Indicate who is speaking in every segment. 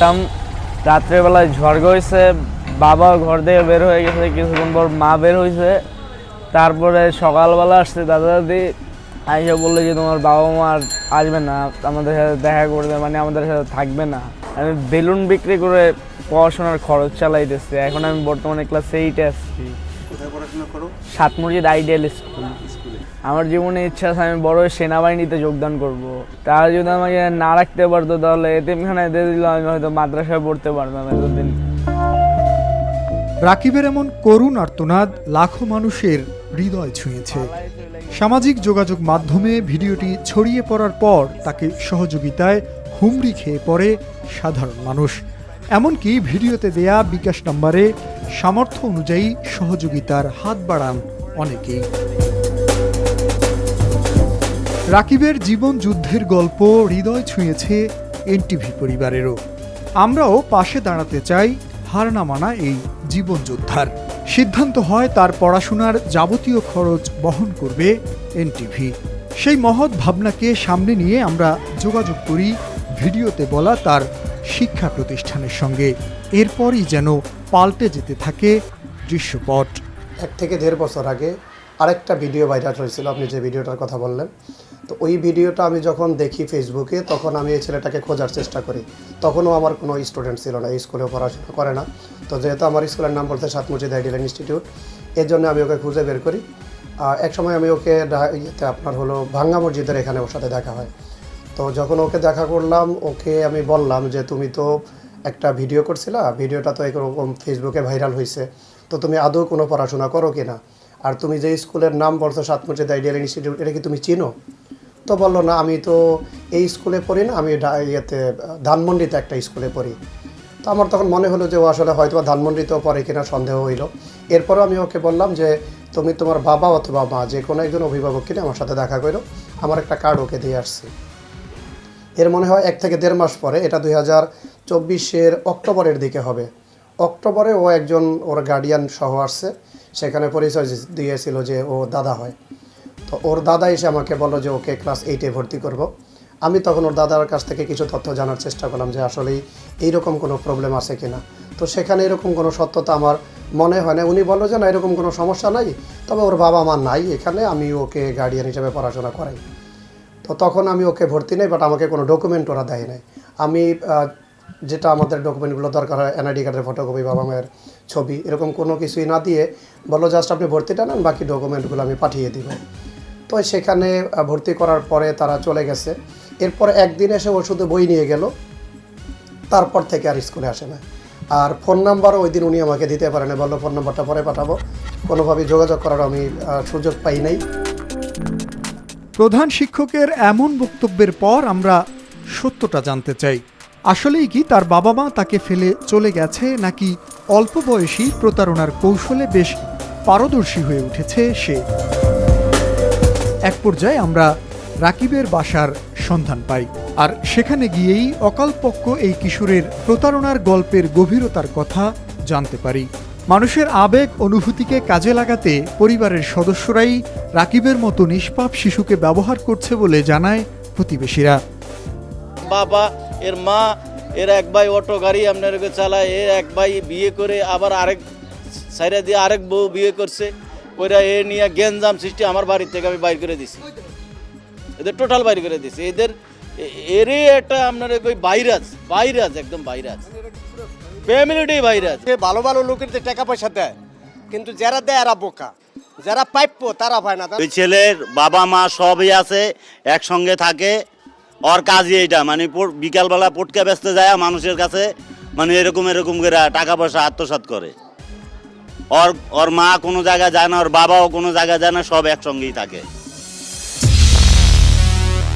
Speaker 1: তাম রাত্রেবেলায় ঝড় হয়েছে বাবা ঘর থেকে বের হয়ে গেছে, কিছুক্ষণ পর মা বের হয়েছে তারপরে সকালবেলা আসছে দাদা দাদি, আইসে বলল যে তোমার বাবা মা আর আসবে না, আমাদের সাথে দেখা করবে মানে আমাদের সাথে থাকবে না। আমি বেলুন বিক্রি করে পড়াশোনার খরচ চালাইতেছি, এখন আমি বর্তমানে ক্লাস এইটে আসছি
Speaker 2: কোথায় পড়াশোনা করো?
Speaker 1: Ideal school. আমার জীবনে ইচ্ছা আছে আমি বড় সেনাবাহিনীতে যোগদান করব। তারা যদি আমাকে না রাখতে পারতো তাহলে এতিমখানায় দিয়ে দিল আমি হয়তো মাদ্রাসায় পড়তে পারতাম এতদিন।
Speaker 3: রাকিবের এমন করুণ আর্তনাদ লাখো মানুষের হৃদয় ছুঁয়েছে। সামাজিক যোগাযোগ মাধ্যমে ভিডিওটি ছড়িয়ে পড়ার পর তাকে সহযোগিতায় হুমড়ি খেয়ে পড়ে সাধারণ মানুষ। এমনকি ভিডিওতে দেয়া বিকাশ নম্বরে সামর্থ্য অনুযায়ী সহযোগিতার হাত বাড়ান অনেকেই। রাকিবের জীবন যুদ্ধের গল্প হৃদয় ছুঁয়েছে এনটিভি পরিবারেরও। আমরাও পাশে দাঁড়াতে চাই হার না মানা এই জীবন যোদ্ধার। সিদ্ধান্ত হয় তার পড়াশোনার যাবতীয় খরচ বহন করবে এনটিভি। সেই মহৎ ভাবনাকে সামনে নিয়ে আমরা যোগাযোগ করি, ভিডিওতে বলা তার শিক্ষা প্রতিষ্ঠানের সঙ্গে। এরপরই যেন পাল্টে যেতে থাকে দৃশ্যপট।
Speaker 4: এক থেকে দেড় বছর আগে আরেকটা ভিডিও ভাইরাল হয়েছিল, আপনি যে ভিডিওটার কথা বললেন। তো ওই ভিডিওটা আমি যখন দেখি ফেসবুকে, তখন আমি এই ছেলেটাকে খোঁজার চেষ্টা করি। তখনও আমার কোনো স্টুডেন্ট ছিল না, এই স্কুলে পড়াশোনা করে না। তো যেহেতু আমার স্কুলের নাম বলতে সাত মুজিদ আইডিয়াল ইনস্টিটিউট, এর জন্য আমি ওকে খুঁজে বের করি। আর এক সময় আমি ওকে আপনার হলো ভাঙ্গা মসজিদের এখানে ওর সাথে দেখা হয়। তো যখন ওকে দেখা করলাম, ওকে আমি বললাম যে, তুমি তো একটা ভিডিও করছিলা, ভিডিওটা তো এরকম ফেসবুকে ভাইরাল হয়েছে তো তুমি আদৌ কোনো পড়াশোনা করো কি না আর তুমি যে স্কুলের নাম বলছো সাত মসজিদ আইডিয়াল ইনস্টিটিউট, এটা কি তুমি চিনো? তো বলল, না, আমি তো এই স্কুলে পড়ি না, আমি ইয়েতে, ধানমন্ডিতে একটা স্কুলে পড়ি। তো আমার তখন মনে হলো যে, ও আসলে হয়তো ধানমন্ডিতেও পড়ে কিনা সন্দেহ হইল। এরপরও আমি ওকে বললাম যে, তুমি তোমার বাবা অথবা মা যে কোনো একজন অভিভাবক কিনে আমার সাথে দেখা করো আমার একটা কার্ড ওকে দিয়ে আসছি। এর মনে হয় এক থেকে দেড় মাস পরে, এটা দুই হাজার চব্বিশের অক্টোবরের দিকে হবে। অক্টোবরে ও একজন ওর গার্ডিয়ান সহ আসছে, সেখানে পরিচয় দিয়েছিল যে ও দাদা হয়। তো ওর দাদা এসে আমাকে বলল যে ওকে ক্লাস এইটে ভর্তি করব। আমি তখন ওর দাদার কাছ থেকে কিছু তথ্য জানার চেষ্টা করলাম যে আসলেই এইরকম কোনো প্রবলেম আছে কিনা। তো সেখানে এরকম কোনো সত্যতা আমার মনে হয় না। উনি বলল যে না, এরকম কোনো সমস্যা নাই, তবে ওর বাবা মা নাই এখানে, আমি ওকে গার্ডিয়ান হিসেবে পড়াশোনা করাই। তো তখন আমি ওকে ভর্তি নেই বাট আমাকে কোনো ডকুমেন্ট ওরা দেয় নাই। আমি যেটা আমাদের ডকুমেন্টগুলো দরকার হয় এনআইডি কার্ডের ফটোকপি বাবা মায়ের ছবি, এরকম কোনো কিছুই না দিয়ে বলল, জাস্ট আপনি ভর্তিটা নেন, বাকি ডকুমেন্টগুলো আমি পাঠিয়ে দিব। তো সেখানে ভর্তি করার পরে তারা চলে গেছে। এরপর একদিন এসে ও শুধু বই নিয়ে গেল। তারপর থেকে আর স্কুলে আসে না। আর ফোন নাম্বারও ওই দিন উনি আমাকে দিতে পারেন, বলল ফোন নাম্বারটা পরে পাঠাবো। কোনোভাবেই যোগাযোগ করার আমি সুযোগ পাই নাই।
Speaker 3: প্রধান শিক্ষকের এমন বক্তব্যের পর আমরা সত্যটা জানতে চাই। আসলেই কি তার বাবা মা তাকে ফেলে চলে গেছে নাকি অল্প বয়সী প্রতারণার কৌশলে বেশ পারদর্শী হয়ে উঠেছে সে? এক পর্যায়ে আমরা রাকিবের বাসার সন্ধান পাই আর সেখানে গিয়েই অকালপক্ষ এই কিশোরের প্রতারণার গল্পের গভীরতার কথা জানতে পারি। মানুষের আবেগ, অনুভূতিকে কাজে লাগাতে পরিবারের সদস্যরাই রাকিবের মতো নিষ্পাপ শিশুকে ব্যবহার করছে বলে জানায় প্রতিবেশীরা।
Speaker 5: বাবা, এর মা, এর এক ভাই অটো গাড়ি আপনার চালায় এর এক ভাই বিয়ে করে আবার আরেক সাইডে দিয়ে আরেক বউ বিয়ে করছে ওইরা এ নিয়ে গেঞ্জাম সৃষ্টি আমার বাড়ির থেকে আমি বাইর করে দিছি। এদের টোটাল বাইর করে দিছি। এদের এ- এরই একটা আপনার ওই ভাইরাস ভাইরাস, একদম ভাইরাস। ফ্যামিলিটাই ভাইরাস
Speaker 6: যে ভালো ভালো লোকের টাকা পয়সা দেয় কিন্তু যারা দেয় এরা বোকা। যারা প্রাপ্য তারা পায় না।
Speaker 5: ওই ছেলের বাবা মা সবই আছে একসঙ্গে থাকে। ওর কাজই এইটা মানে পো- বিকালবেলা পটকা বেচতে যায় মানুষের কাছে মানে এরকম এরকম করে টাকা পয়সা আত্মসাৎ করে। ওর ওর মা কোনো জায়গায় যায় না ওর বাবাও কোনো জায়গায় যায় না সব একসঙ্গেই থাকে।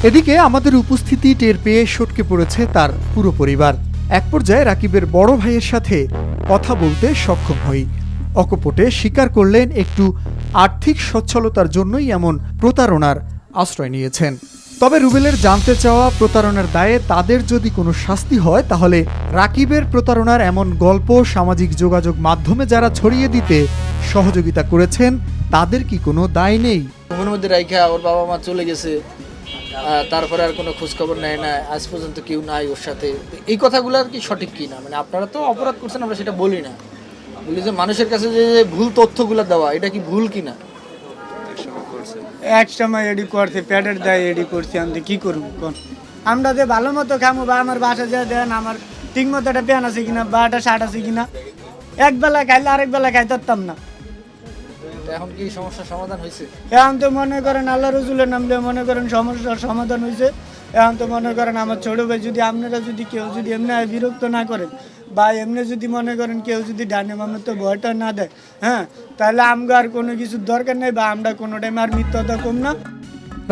Speaker 3: এদিকে আমাদের উপস্থিতি টের পেয়ে সটকে পড়েছে তার পুরো পরিবার। এক পর্যায়ে রাকিবের বড় ভাইয়ের সাথে কথা বলতে সক্ষম হই। অকপটে স্বীকার করলেন একটু আর্থিক সচ্ছলতার জন্যই এমন প্রতারণার আশ্রয় নিয়েছেন। তবে রুবেলের জানতে চাওয়া প্রতারণার দায়ে তাদের যদি কোনো শাস্তি হয়, তাহলে রাকিবের প্রতারণার এমন গল্প, সামাজিক যোগাযোগ মাধ্যমে যারা ছড়িয়ে দিতে সহযোগিতা করেছেন, তাদের কি কোনো দায় নেই?
Speaker 7: মধ্যে রাইখা ওর বাবা মা চলে গেছে।
Speaker 2: তারপরে আর কোনো খোঁজ খবর নেয় না, আজ পর্যন্ত কেউ নাই ওর সাথে। এই কথাগুলো আর কি সঠিক কি না? মানে আপনারা তো অপরাধ করছেন, আমরা সেটা বলি না। বলি যে মানুষের কাছে যে ভুল তথ্যগুলো দেওয়া, এটা কি ভুল কিনা
Speaker 7: এক সময় এডি করছে, প্যাডের দেয় এডি করছে, আমি কি করব কোন? আমরা যে ভালো মতো খামো, বা আমার বাসা যা দেন, আমার ঠিক মতো একটা প্যান আছে কিনা, বা একটা শার্ট আছে কিনা, এক বেলা খাইলে আরেক বেলা খাইতে পারতাম না।
Speaker 2: এখন কি সমস্যার সমাধান হয়েছে?
Speaker 7: এখন তো মনে করেন আল্লাহ রসুলের নাম দিয়ে মনে করেন সমস্যার সমাধান হয়েছে। এখন তো মনে করেন আমার ছোট ভাই যদি আপনারা যদি কেউ যদি এমনি বিরক্ত না করেন বা এমনি যদি মনে করেন কেউ যদি ডানে মামের তো ভয়টা না দেয় হ্যাঁ তাহলে আমগো আর কোনো কিছুর দরকার নেই বা আমরা কোনো টাইম আর মিথ্যতা কম না।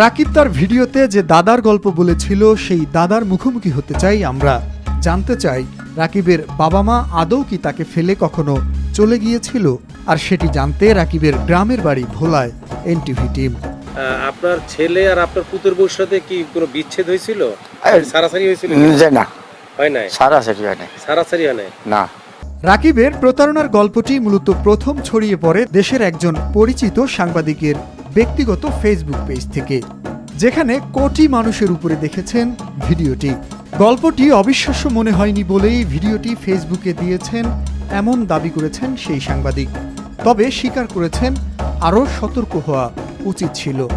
Speaker 3: রাকিব তার ভিডিওতে যে দাদার গল্প বলেছিল সেই দাদার মুখোমুখি হতে চাই আমরা। জানতে চাই রাকিবের বাবা মা আদৌ কি তাকে ফেলে কখনো চলে গিয়েছিল আর সেটি জানতে রাকিবের গ্রামের বাড়ি ভোলায় এনটিভি টিম।
Speaker 8: আপনার ছেলে আর আপনার পুত্র বউর সাথে কি কোনো বিচ্ছেদ হয়েছিল? সারাসারি হয়েছিল
Speaker 9: না।
Speaker 8: হয় নাই?
Speaker 9: সারা হয় না
Speaker 8: সারাসারি হয় নাই?
Speaker 9: না।
Speaker 3: রাকিবের প্রতারণার গল্পটি মূলত প্রথম ছড়িয়ে পড়ে দেশের একজন পরিচিত সাংবাদিকের ব্যক্তিগত ফেসবুক পেজ থেকে যেখানে কোটি মানুষের উপরে দেখেছেন ভিডিওটি। গল্পটি অবিশ্বাস্য মনে হয়নি বলেই ভিডিওটি ফেসবুকে দিয়েছেন এমন দাবি করেছেন সেই সাংবাদিক। তবে স্বীকার করেছেন, আরও সতর্ক হওয়া উচিত ছিল।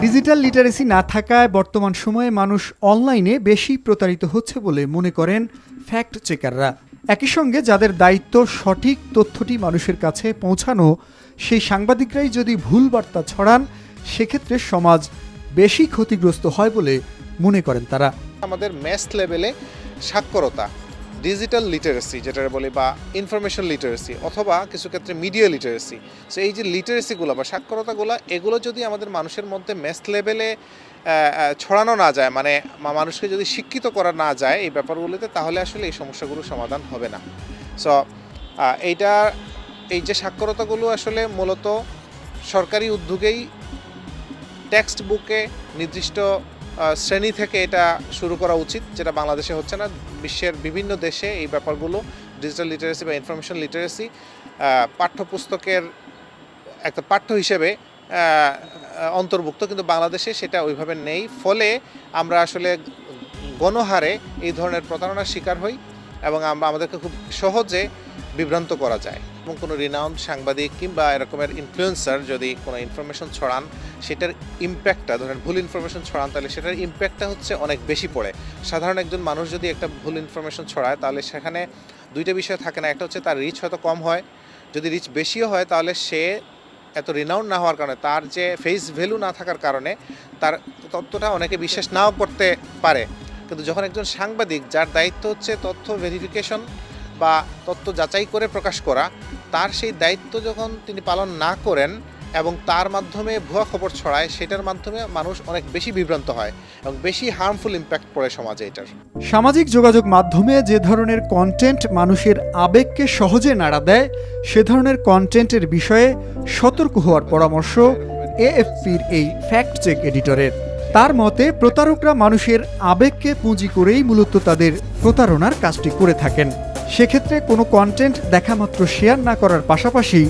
Speaker 3: ডিজিটাল লিটারেসি না থাকায় বর্তমান সময়ে মানুষ অনলাইনে বেশি প্রতারিত হচ্ছে বলে মনে করেন ফ্যাক্ট চেকাররা। একই সঙ্গে যাদের দায়িত্ব সঠিক তথ্যটি মানুষের কাছে পৌঁছানো, সেই সাংবাদিকরাই যদি ভুল বার্তা ছড়ান, সেক্ষেত্রে সমাজ বেশি ক্ষতিগ্রস্ত হয় বলে মনে করেন তারা।
Speaker 10: আমাদের ম্যাথ লেভেলে সাক্ষরতা। ডিজিটাল লিটারেসি যেটা বলি, বা ইনফরমেশন লিটারেসি অথবা কিছু ক্ষেত্রে মিডিয়া লিটারেসি সো এই যে লিটারেসিগুলো বা সাক্ষরতাগুলো এগুলো যদি আমাদের মানুষের মধ্যে ম্যাথ লেভেলে ছড়ানো না যায় মানে মানুষকে যদি শিক্ষিত করা না যায় এই ব্যাপারগুলোতে, তাহলে আসলে এই সমস্যাগুলো সমাধান হবে না। সো এইটা, এই যে সাক্ষরতাগুলো আসলে মূলত সরকারি উদ্যোগেই টেক্সট বুকে নির্দিষ্ট শ্রেণি থেকে এটা শুরু করা উচিত, যেটা বাংলাদেশে হচ্ছে না। বিশ্বের বিভিন্ন দেশে এই ব্যাপারগুলো ডিজিটাল লিটারেসি বা ইনফরমেশন লিটারেসি পাঠ্যপুস্তকের একটা পাঠ্য হিসেবে অন্তর্ভুক্ত, কিন্তু বাংলাদেশে সেটা ওইভাবে নেই। ফলে আমরা আসলে গণহারে এই ধরনের প্রতারণার শিকার হই। এবং আমরা আমাদেরকে খুব সহজে বিভ্রান্ত করা যায়। এবং কোনো রিনাউন্ড সাংবাদিক কিংবা এরকমের ইনফ্লুয়েন্সার যদি কোনো ইনফরমেশন ছড়ান, সেটার ইম্প্যাক্টটা ধরেন ভুল ইনফরমেশন ছড়ান, তাহলে সেটার ইম্প্যাক্টটা হচ্ছে অনেক বেশি পড়ে। সাধারণ একজন মানুষ যদি একটা ভুল ইনফরমেশন ছড়ায়, তাহলে সেখানে দুইটা বিষয় থাকে না। একটা হচ্ছে তার রিচ হয়তো কম হয়। যদি রিচ বেশিও হয়, তাহলে সে এত রিনাউন্ড না হওয়ার কারণে, তার যে ফেস ভ্যালু না থাকার কারণে, তার তথ্যটা অনেকে বিশ্বাস নাও করতে পারে। কিন্তু যখন একজন সাংবাদিক যার দায়িত্ব হচ্ছে তথ্য ভেরিফিকেশন বা তথ্য যাচাই করে প্রকাশ করা, তার সেই দায়িত্ব যখন তিনি পালন না করেন এবং তার মাধ্যমে ভুয়া খবর ছড়ায়, সেটার মাধ্যমে মানুষ অনেক বেশি বিভ্রান্ত হয় এবং বেশি হার্মফুল ইম্প্যাক্ট পড়ে সমাজে এটার।
Speaker 3: সামাজিক যোগাযোগ মাধ্যমে যে ধরনের কন্টেন্ট মানুষের আবেগকে সহজে নাড়া দেয়, সে ধরনের কন্টেন্টের বিষয়ে সতর্ক হওয়ার পরামর্শ এএফপির এই ফ্যাক্ট চেক এডিটরের তার মতে, প্রতারকরা মানুষের আবেগকে পুঁজি করেই মূলত তাদের প্রতারণার কাজটি করে থাকেন। সেক্ষেত্রে কোনো কন্টেন্ট দেখামাত্র শেয়ার না করার পাশাপাশি